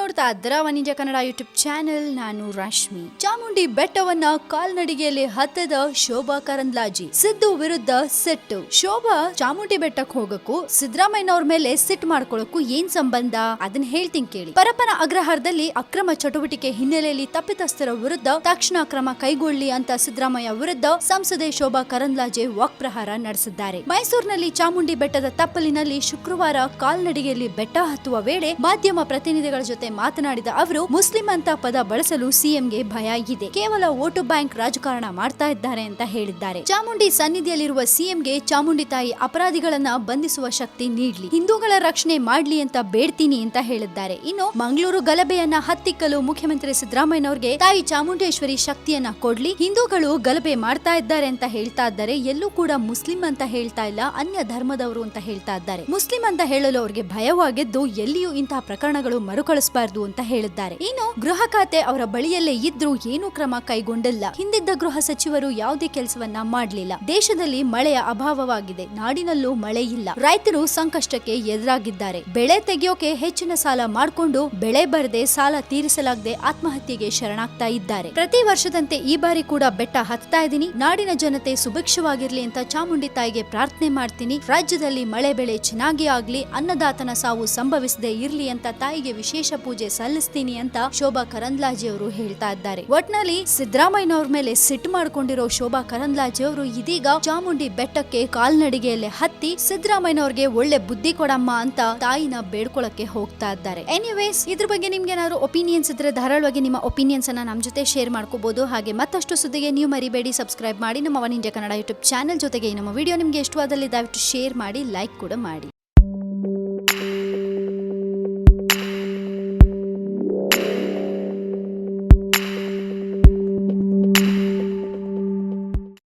ನೋಡ್ತಾ ಇದ್ದೀರಾ ವನಿಜ Kannada YouTube channel, ನಾನು ರಶ್ಮಿ. ಚಾಮುಂಡಿ ಬೆಟ್ಟವನ್ನ ಕಾಲ್ನಡಿಗೆಯಲ್ಲಿ ಹತ್ತದ ಶೋಭಾ ಕರಂದ್ಲಾಜಿ. ಸಿದ್ದು ವಿರುದ್ಧ ಸಿಟ್ಟು. ಶೋಭಾ ಚಾಮುಂಡಿ ಬೆಟ್ಟಕ್ಕೆ ಹೋಗಕ್ಕೂ, ಸಿದ್ದರಾಮಯ್ಯನವ್ರ ಮೇಲೆ ಸಿಟ್ ಮಾಡ್ಕೊಳಕ್ಕೂ ಏನ್ ಸಂಬಂಧ? ಅದನ್ನ ಹೇಳ್ತೀನಿ ಕೇಳಿ. ಪರಪ್ಪನ ಅಗ್ರಹಾರದಲ್ಲಿ ಅಕ್ರಮ ಚಟುವಟಿಕೆ ಹಿನ್ನೆಲೆಯಲ್ಲಿ ತಪ್ಪಿತಸ್ಥರ ವಿರುದ್ಧ ತಕ್ಷಣ ಕ್ರಮ ಕೈಗೊಳ್ಳಿ ಅಂತ ಸಿದ್ದರಾಮಯ್ಯ ವಿರುದ್ಧ ಸಂಸದೆ ಶೋಭಾ ಕರಂದ್ಲಾಜೆ ವಾಕ್ಪ್ರಹಾರ ನಡೆಸಿದ್ದಾರೆ. ಮೈಸೂರಿನಲ್ಲಿ ಚಾಮುಂಡಿ ಬೆಟ್ಟದ ತಪ್ಪಲಿನಲ್ಲಿ ಶುಕ್ರವಾರ ಕಾಲ್ನಡಿಗೆಯಲ್ಲಿ ಬೆಟ್ಟ ಹತ್ತುವ ವೇಳೆ ಮಾಧ್ಯಮ ಪ್ರತಿನಿಧಿಗಳ ಜೊತೆ ಮಾತನಾಡಿದ ಅವರು, ಮುಸ್ಲಿಂ ಅಂತ ಪದ ಬಳಸಲು ಸಿಎಂಗೆ ಭಯ ಇದೆ. ಕೇವಲ ವೋಟು ಬ್ಯಾಂಕ್ ರಾಜಕಾರಣ ಮಾಡ್ತಾ ಇದ್ದಾರೆ ಅಂತ ಹೇಳಿದ್ದಾರೆ. ಚಾಮುಂಡಿ ಸನ್ನಿಧಿಯಲ್ಲಿರುವ ಸಿಎಂಗೆ ಚಾಮುಂಡಿ ತಾಯಿ ಅಪರಾಧಿಗಳನ್ನ ಬಂಧಿಸುವ ಶಕ್ತಿ ನೀಡ್ಲಿ. ಹಿಂದೂಗಳ ರಕ್ಷಣೆ ಮಾಡ್ಲಿ ಅಂತ ಬೇಡ್ತೀನಿ ಅಂತ ಹೇಳಿದ್ದಾರೆ. ಇನ್ನು ಮಂಗಳೂರು ಗಲಭೆಯನ್ನ ಹತ್ತಿಕ್ಕಲು ಮುಖ್ಯಮಂತ್ರಿ ಸಿದ್ದರಾಮಯ್ಯನವರಿಗೆ ತಾಯಿ ಚಾಮುಂಡೇಶ್ವರಿ ಶಕ್ತಿಯನ್ನ ಕೊಡ್ಲಿ. ಹಿಂದೂಗಳು ಗಲಭೆ ಮಾಡ್ತಾ ಇದ್ದಾರೆ ಅಂತ ಹೇಳ್ತಾ ಇದ್ದಾರೆ. ಎಲ್ಲೂ ಕೂಡ ಮುಸ್ಲಿಂ ಅಂತ ಹೇಳ್ತಾ ಇಲ್ಲ, ಅನ್ಯ ಧರ್ಮದವರು ಅಂತ ಹೇಳ್ತಾ ಇದ್ದಾರೆ. ಮುಸ್ಲಿಂ ಅಂತ ಹೇಳಲು ಅವರಿಗೆ ಭಯವಾಗಿದ್ದು, ಎಲ್ಲಿಯೂ ಇಂತಹ ಪ್ರಕರಣಗಳು ಮರುಕಳಿಸಬಾರದು. ಅಂತ ಹೇಳಿದ್ದಾರೆ. ಇನ್ನು ಗೃಹ ಖಾತೆ ಅವರ ಬಳಿಯಲ್ಲೇ ಇದ್ರೂ ಏನು ಕ್ರಮ ಕೈಗೊಂಡಿಲ್ಲ. ಹಿಂದಿದ್ದ ಗೃಹ ಸಚಿವರು ಯಾವುದೇ ಕೆಲಸವನ್ನ ಮಾಡಲಿಲ್ಲ. ದೇಶದಲ್ಲಿ ಮಳೆಯ ಅಭಾವವಾಗಿದೆ. ನಾಡಿನಲ್ಲೂ ಮಳೆ ಇಲ್ಲ. ರೈತರು ಸಂಕಷ್ಟಕ್ಕೆ ಎದುರಾಗಿದ್ದಾರೆ. ಬೆಳೆ ತೆಗೆಯೋಕೆ ಹೆಚ್ಚಿನ ಸಾಲ ಮಾಡಿಕೊಂಡು ಬೆಳೆ ಬರದೆ ಸಾಲ ತೀರಿಸಲಾಗದೆ ಆತ್ಮಹತ್ಯೆಗೆ ಶರಣಾಗ್ತಾ ಇದ್ದಾರೆ. ಪ್ರತಿ ವರ್ಷದಂತೆ ಈ ಬಾರಿ ಕೂಡ ಬೆಟ್ಟ ಹತ್ತಾ ಇದ್ದೀನಿ. ನಾಡಿನ ಜನತೆ ಸುಭಿಕ್ಷವಾಗಿರ್ಲಿ ಅಂತ ಚಾಮುಂಡಿ ತಾಯಿಗೆ ಪ್ರಾರ್ಥನೆ ಮಾಡ್ತೀನಿ. ರಾಜ್ಯದಲ್ಲಿ ಮಳೆ ಬೆಳೆ ಚೆನ್ನಾಗಿ ಆಗ್ಲಿ, ಅನ್ನದಾತನ ಸಾವು ಸಂಭವಿಸದೆ ಇರ್ಲಿ ಅಂತ ತಾಯಿಗೆ ವಿಶೇಷ ಸಲ್ಲಿಸ್ತೀನಿ ಅಂತ ಶೋಭಾ ಕರಂದ್ಲಾಜಿ ಅವರು ಹೇಳ್ತಾ ಇದ್ದಾರೆ. ಒಟ್ನಲ್ಲಿ ಸಿದ್ದರಾಮಯ್ಯನವ್ರ ಮೇಲೆ ಸಿಟ್ ಮಾಡ್ಕೊಂಡಿರೋ ಶೋಭಾ ಕರಂದ್ಲಾಜಿ ಅವರು ಇದೀಗ ಚಾಮುಂಡಿ ಬೆಟ್ಟಕ್ಕೆ ಕಾಲ್ನಡಿಗೆಯಲ್ಲಿ ಹತ್ತಿ ಸಿದ್ದರಾಮಯ್ಯನವ್ರಿಗೆ ಒಳ್ಳೆ ಬುದ್ಧಿ ಕೊಡಮ್ಮ ಅಂತ ತಾಯಿನ ಬೇಡ್ಕೊಳಕ್ಕೆ ಹೋಗ್ತಾ ಇದ್ದಾರೆ. ಎನಿವೇಸ್ ಇದ್ರ ಬಗ್ಗೆ ನಿಮ್ಗೆ ಏನಾದ್ರು ಒಪಿನಿಯನ್ಸ್ ಇದ್ರೆ ಧಾರಾಳವಾಗಿ ನಿಮ್ಮ ಒಪಿನಿಯನ್ಸ್ ಅನ್ನ ನಮ್ಮ ಜೊತೆ ಶೇರ್ ಮಾಡ್ಕೋಬಹುದು ಹಾಗೆ ಮತ್ತಷ್ಟು ಸುದ್ದಿಗೆ ನೀವು ಮರಿಬೇಡಿ ಸಬ್ಸ್ಕ್ರೈಬ್ ಮಾಡಿ. ನಮ್ಮ one India Kannada YouTube channel ಜೊತೆಗೆ ನಮ್ಮ ವಿಡಿಯೋ ನಿಮ್ಗೆ ಇಷ್ಟವಾದಲ್ಲಿ ದಯವಿಟ್ಟು ಶೇರ್ ಮಾಡಿ ಲೈಕ್ ಕೂಡ ಮಾಡಿ.